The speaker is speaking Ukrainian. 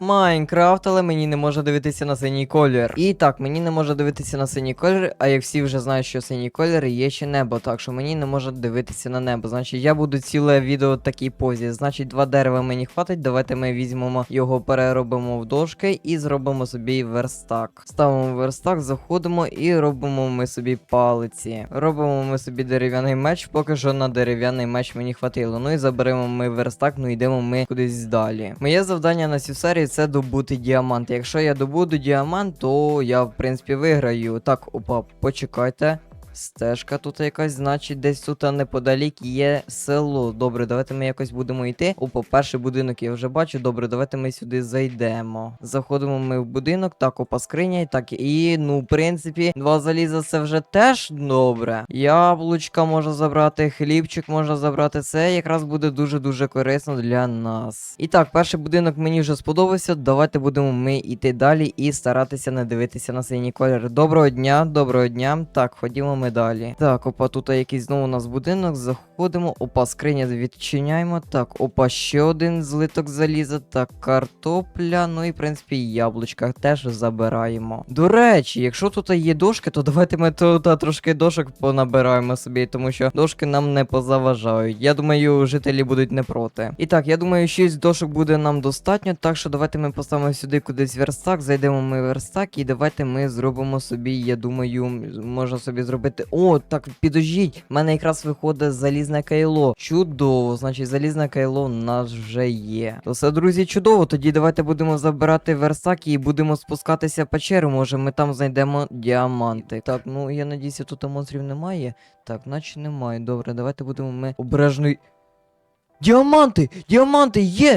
Майнкрафт, але мені не може дивитися на синій колір. І так, мені не може дивитися на синій колір, а як всі вже знають, що синій колір є ще небо, так що мені не може дивитися на небо. Значить, я буду ціле відео в такій позі. Значить, два дерева мені хватить. Давайте ми візьмемо його, переробимо в дошки і зробимо собі верстак. Ставимо верстак, заходимо і робимо ми собі палиці. Робимо ми собі дерев'яний меч, поки що на дерев'яний меч мені хватило. Ну і заберемо ми верстак, ну йдемо ми кудись далі. Моє завдання на цю серію це добути діамант. Якщо я добуду діамант, то я в принципі виграю. Так, опа, почекайте. Стежка тут якась, значить, десь тут неподалік є село. Добре, давайте ми якось будемо йти. Опа, перший будинок я вже бачу. Добре, давайте ми сюди зайдемо. Заходимо ми в будинок, так, опа, скриня, і так, і ну, в принципі, два заліза це вже теж добре. Яблучка можна забрати, хлібчик можна забрати. Це якраз буде дуже-дуже корисно для нас. І так, перший будинок мені вже сподобався. Давайте будемо ми йти далі і старатися не дивитися на синій колір. Доброго дня, доброго дня. Так, ходімо ми далі. Так, опа, тут якийсь знову у нас будинок. Заходимо. Опа, скриня відчиняємо. Так, опа, ще один злиток заліза. Так, картопля. Ну і в принципі яблучка теж забираємо. До речі, якщо тут є дошки, то давайте ми тут трошки дошок понабираємо собі, тому що дошки нам не позаважають. Я думаю, жителі будуть не проти. І так, я думаю, 6 дошок буде нам достатньо. Так що давайте ми поставимо сюди кудись верстак, зайдемо ми в верстак, і давайте ми зробимо собі, я думаю, можна собі зробити. О, так, підождіть, в мене якраз виходить залізне кайло. Чудово, значить, залізне кайло у нас вже є. То все, друзі, чудово. Тоді давайте будемо забирати верстак і будемо спускатися в печеру. Може, ми там знайдемо діаманти. Так, ну я надіюся, тут монстрів немає. Так, наче немає. Добре, давайте будемо ми обережно. Діаманти! Діаманти! Є!